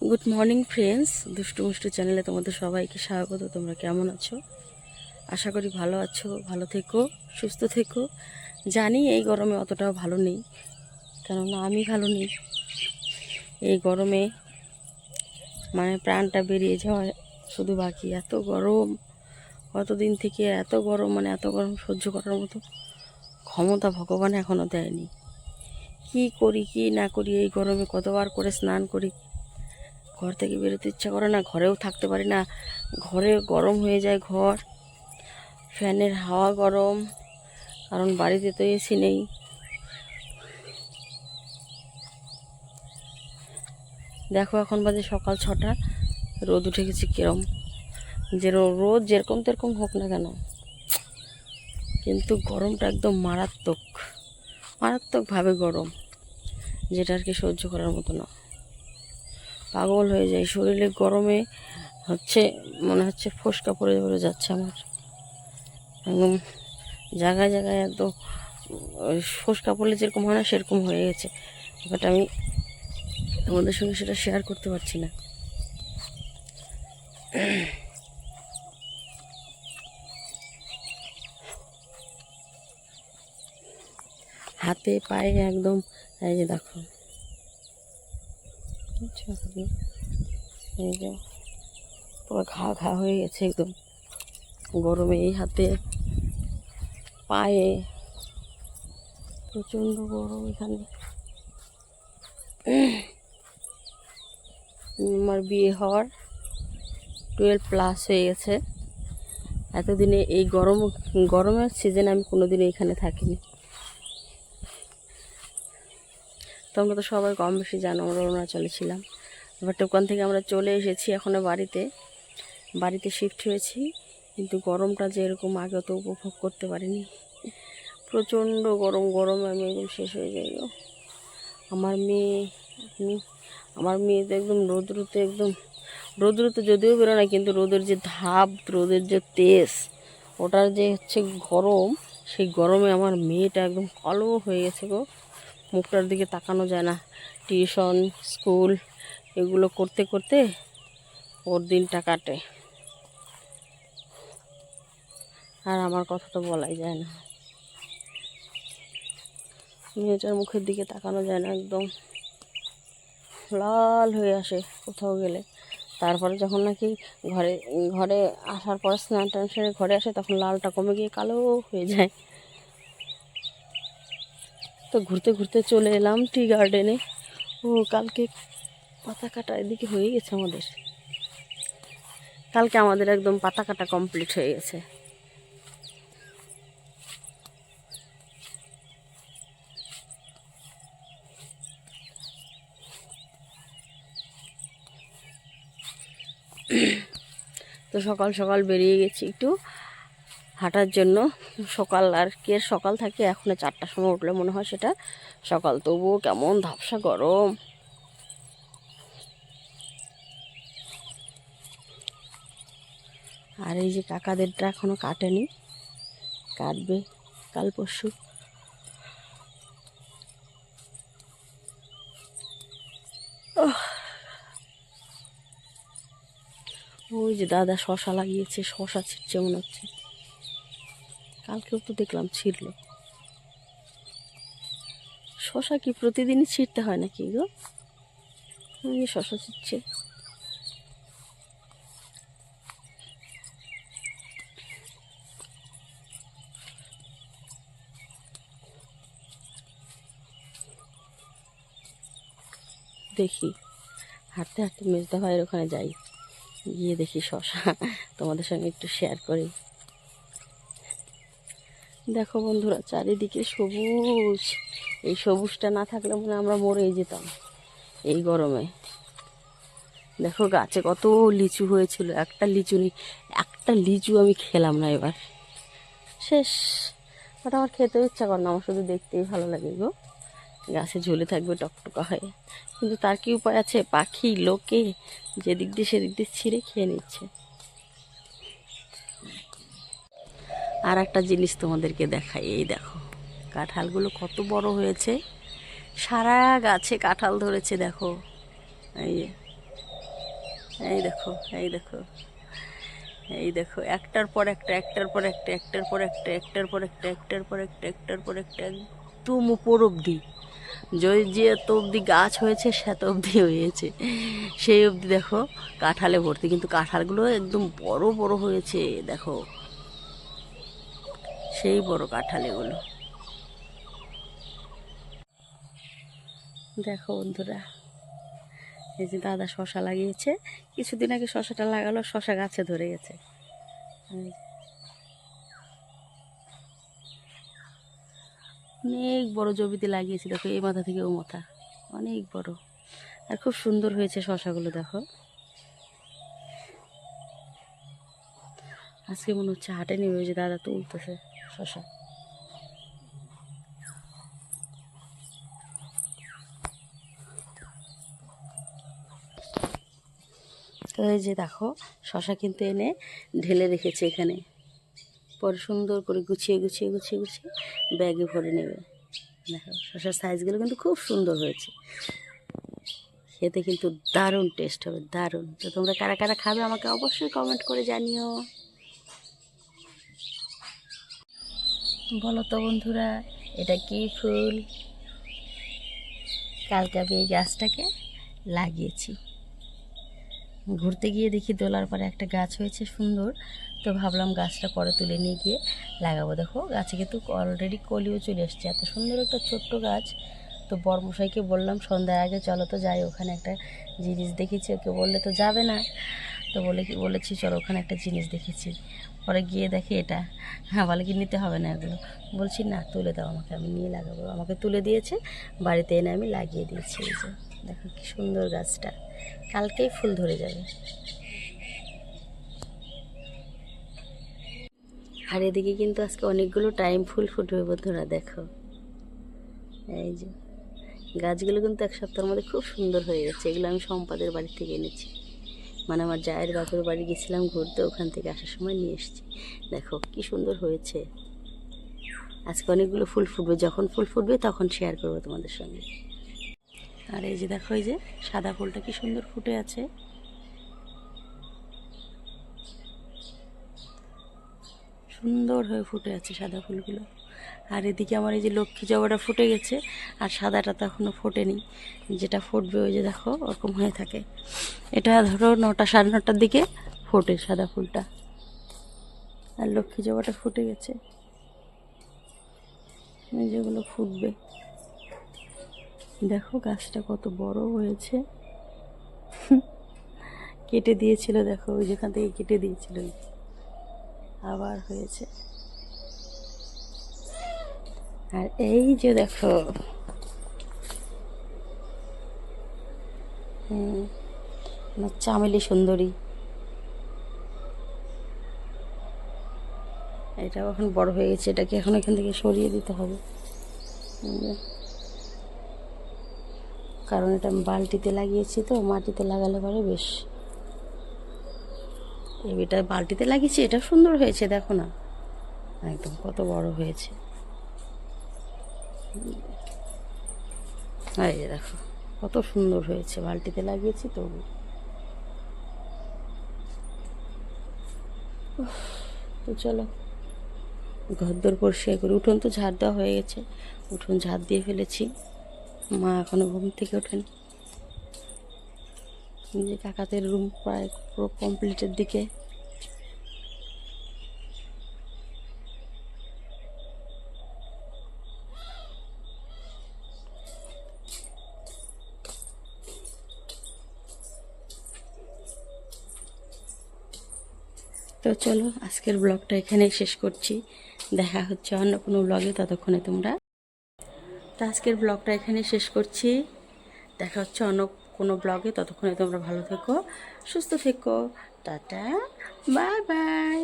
Good morning friends দুষ্টু মুষ্টু চ্যানেলে তোমাদের সবাইকে স্বাগত। তোমরা কেমন আছো? আশা করি ভালো আছো, ভালো থেকো, সুস্থ থেকো। জানি এই গরমে অতটাও ভালো নেই, কেননা আমি ভালো নেই। এই গরমে মানে প্রাণটা বেরিয়ে যাওয়া শুধু বাকি। এত গরম, কতদিন থেকে এত গরম মানে এত গরম সহ্য করার মতো ক্ষমতা ভগবান এখনও দেয়নি। কি করি, কি না করি, এই গরমে কতবার করে স্নান করি ঘর থেকে বেরোতে ইচ্ছা করে না, ঘরেও থাকতে পারি না। ঘরে গরম হয়ে যায় ঘর, ফ্যানের হাওয়া গরম, কারণ বাড়িতে তো এসি নেই। দেখো এখন বাজে সকাল ছটা, রোদ উঠে গেছে কিরম। যে রোদ যেরকম তেরকম হোক না কেন, কিন্তু গরমটা একদম মারাত্মক, মারাত্মকভাবে গরম, যেটা আর কি সহ্য করার মতো না। পাগল হয়ে যায়। শরীরে গরমে হচ্ছে, মনে হচ্ছে ফোসকা পড়ে পড়ে যাচ্ছে আমার। একদম জায়গায় জায়গায় একদম ফোসকা পড়লে যেরকম হয় না, সেরকম হয়ে গেছে। বাট আমি তোমাদের সঙ্গে সেটা শেয়ার করতে পারছি না। হাতে, পায়ে একদম, এই যে দেখো। এই যে, পুরো ঘা ঘা হয়ে গেছে একদম। গরমে এই হাতে, পায়ে, প্রচণ্ড গরম এখানে। আমার বিয়ে হওয়ার টুয়েলভ প্লাস হয়ে গেছে। এতদিনে এই গরম, গরমের সিজনে আমি কোনোদিনও এখানে থাকিনি। তোমরা তো সবাই কম বেশি জানো, আমরা অরুণাচলে ছিলাম। এবার ওখান থেকে আমরা চলে এসেছি এখনও বাড়িতে। বাড়িতে শিফট হয়েছি, কিন্তু গরমটা যে এরকম আগে তো উপভোগ করতে পারিনি। প্রচণ্ড গরম, গরমে আমি একদম শেষ হয়ে যাই আমার মেয়ে, আমি, আমার মেয়ে তো একদম রোদ্রুতে একদম, রোদ্রুতে যদিও বেরো না, কিন্তু রোদের যে ধাপ, রোদের যে তেজ, ওটার যে হচ্ছে গরম, সেই গরমে আমার মেয়েটা একদম কালো হয়ে গেছে গো। মুখটার দিকে তাকানো যায় না। টিউশন, স্কুল, এগুলো করতে করতে ওর দিনটা কাটে। আর আমার কথা তো বলাই যায় না। মেয়েটার মুখের দিকে তাকানো যায় না, একদম লাল হয়ে আসে কোথাও গেলে। তারপরে যখন নাকি ঘরে ঘরে আসার পর স্নান টান সেরে ঘরে আসে, তখন লালটা কমে গিয়ে কালো হয়ে যায়। তো ঘুরতে ঘুরতে চলে এলাম টি গার্ডেনে। ও, কালকে পাতা কাটা এদিকে হয়ে গেছে আমাদের। কালকে আমাদের একদম পাতা কাটা কমপ্লিট হয়ে গেছে। তো সকাল সকাল বেরিয়ে গেছি একটু। হাঁটার জন্য সকাল আর কি সকাল থাকে এখন চারটার সময় উঠলে মনে হয় সেটা সকাল। তবুও কেমন ধাপসা গরম। আর এই যে কাকাদেরটা এখনও কাটেনি, কাটবে কাল পরশু। ওই যে দাদা শশা লাগিয়েছে, শশা ছিটছে মনে হচ্ছে। কালকেও তো দেখলাম ছিঁড়ল। শশা কি প্রতিদিনই ছিঁড়তে হয় নাকি গো? শশা ছিঁড়ছে। দেখি, হাঁটতে হাঁটতে মেজদা ভাইয়ের ওখানে যাই। গিয়ে দেখি শশা, তোমাদের সঙ্গে একটু শেয়ার করি। দেখো বন্ধুরা, চারিদিকে সবুজ। এই সবুজটা না থাকলে মনে আমরা মরেই যেতাম এই গরমে। দেখো গাছে কত লিচু হয়েছিল, একটা লিচু নেই একটা লিচু আমি খেলাম না এবার। শেষ। ওটা আমার খেতেও ইচ্ছা করে না, আমার শুধু দেখতেই ভালো লাগে গো। গাছে ঝুলে থাকবে টকটকা হয়ে। কিন্তু তার কি উপায় আছে? পাখি লোকে যেদিক দিয়ে সেদিক দিয়ে ছিঁড়ে খেয়ে নিচ্ছে। আর একটা জিনিস তোমাদেরকে দেখাই, এই দেখো। কাঁঠালগুলো কত বড় হয়েছে। সারা গাছে কাঁঠাল ধরেছে, দেখো। এই এই দেখো এই দেখো এই দেখো, একটার পর একটা, একটার পর একটা, একটার পর একটা, একটার পর একটা, একটার পর একটা, একটার পর একটা, একদম উপর অবধি। যে যে এত অবধি গাছ হয়েছে সেত অবধি হয়েছে। সেই অবধি দেখো, কাঁঠালে ভর্তি। কিন্তু কাঁঠালগুলো একদম বড় বড় হয়েছে, দেখো। সেই বড় কাঁঠাল এগুলো দেখো বন্ধুরা, এই যে দাদা শশা লাগিয়েছে। কিছুদিন আগে শশাটা লাগালো, শশা গাছে ধরে গেছে। অনেক বড় জমিতে লাগিয়েছি, দেখো, এই মাথা থেকে ও মাথা। অনেক বড়। আর খুব সুন্দর হয়েছে শশাগুলো, দেখো। আজকে মনে হচ্ছে হাটে নেমে যে দাদা তুলতেছে। শশা। তো এই যে দেখো, শশা কিন্তু এনে ঢেলে রেখেছে এখানে। পরে সুন্দর করে গুছিয়ে গুছিয়ে গুছিয়ে গুছিয়ে ব্যাগে ভরে নেবে। দেখো, শশার সাইজগুলো কিন্তু খুব সুন্দর হয়েছে। খেতে কিন্তু দারুণ টেস্ট হবে, দারুণ। তো তোমরা কারা কারা খাবে আমাকে অবশ্যই কমেন্ট করে জানিও। বলো তো বন্ধুরা, এটা কি ফুল? কালকে আমি এই গাছটাকে লাগিয়েছি। ঘুরতে গিয়ে দেখি দোলার পরে একটা গাছ হয়েছে সুন্দর। তো ভাবলাম গাছটা পরে তুলে নিয়ে গিয়ে লাগাবো। দেখো, গাছে কিন্তু অলরেডি কলিও চলে এসছে। এত সুন্দর একটা ছোট্ট গাছ। তো বরমশাইকে বললাম, সন্ধ্যার আগে চলো তো যাই, ওখানে একটা জিনিস দেখেছি। ওকে বললে তো যাবে না। তো বলে কি, বলেছি, চলো ওখানে একটা জিনিস দেখেছি। পরে গিয়ে দেখে এটা। হ্যাঁ বলে কি নিতে হবে না এগুলো? বলছি, না, তুলে দাও আমাকে, আমি নিয়ে লাগাবো। আমাকে তুলে দিয়েছে, বাড়িতে এনে আমি লাগিয়ে দিয়েছি এই যে। দেখো কি সুন্দর গাছটা। কালকেই ফুল ধরে যাবে। আর এদিকে কিন্তু আজকে অনেকগুলো টাইম ফুল ফুটবে বন্ধুরা, দেখো। এই যে, গাছগুলো কিন্তু এক সপ্তাহের মধ্যে খুব সুন্দর হয়ে গেছে এগুলো আমি সম্পাদের বাড়ি থেকে এনেছি। মানে আমার জায়ের বাপের বাড়ি গেছিলাম ঘুরতে, ওখান থেকে আসার সময় নিয়ে এসেছি। দেখো, কি সুন্দর হয়েছে। আজকে অনেকগুলো ফুল ফুটবে, যখন ফুল ফুটবে তখন শেয়ার করব তোমাদের সঙ্গে। আর এই যে দেখো, এই যে সাদা ফুলটা কি সুন্দর ফুটে আছে। সুন্দর হয়ে ফুটে আছে সাদা ফুলগুলো। আর এদিকে আমার এই যে লক্ষ্মী জবাটা ফুটে গেছে, আর সাদাটা তো এখনও ফোটেনি। যেটা ফুটবে ওই যে দেখো, ওরকম হয়ে থাকে। এটা ধরো নটা সাড়ে নটার দিকে ফোটে সাদা ফুলটা। আর লক্ষ্মী জবাটা ফুটে গেছে। যেগুলো ফুটবে। দেখো গাছটা কত বড় হয়েছে। কেটে দিয়েছিল, দেখো, ওই যেখান থেকে কেটে দিয়েছিল। আবার হয়েছে। আর এই যে দেখো। চামেলি সুন্দরী। এটাও এখন বড় হয়ে গেছে, এটাকে এখন এখান থেকে সরিয়ে দিতে হবে। কারণ এটা বালতিতে লাগিয়েছি তো, মাটিতে লাগালে পরে বেশ এটা বালতিতে লাগিয়েছি, এটা সুন্দর হয়েছে, দেখো না। একদম কত বড় হয়েছে। এই যে দেখো, কত সুন্দর হয়েছে। বালতিতে লাগিয়েছি তবু তো চলো, ঘরদোর পরিষ্কার করে। উঠোন তো ঝাড় দেওয়া হয়ে গেছে। উঠোন ঝাড় দিয়ে ফেলেছি। মা এখনও ঘুম থেকে ওঠেন। যে কাকাদের রুম প্রায় পুরো কমপ্লিটের দিকে। তো চলো, আজকের ব্লগটা এখানেই শেষ করছি। দেখা হচ্ছে অন্য কোনো ব্লগে, ততক্ষণে তোমরা। তো আজকের ব্লগটা এখানে শেষ করছি। দেখা হচ্ছে অন্য কোনো ব্লগে, ততক্ষণে তোমরা ভালো থেকো, সুস্থ থেকো। Tata, bye bye.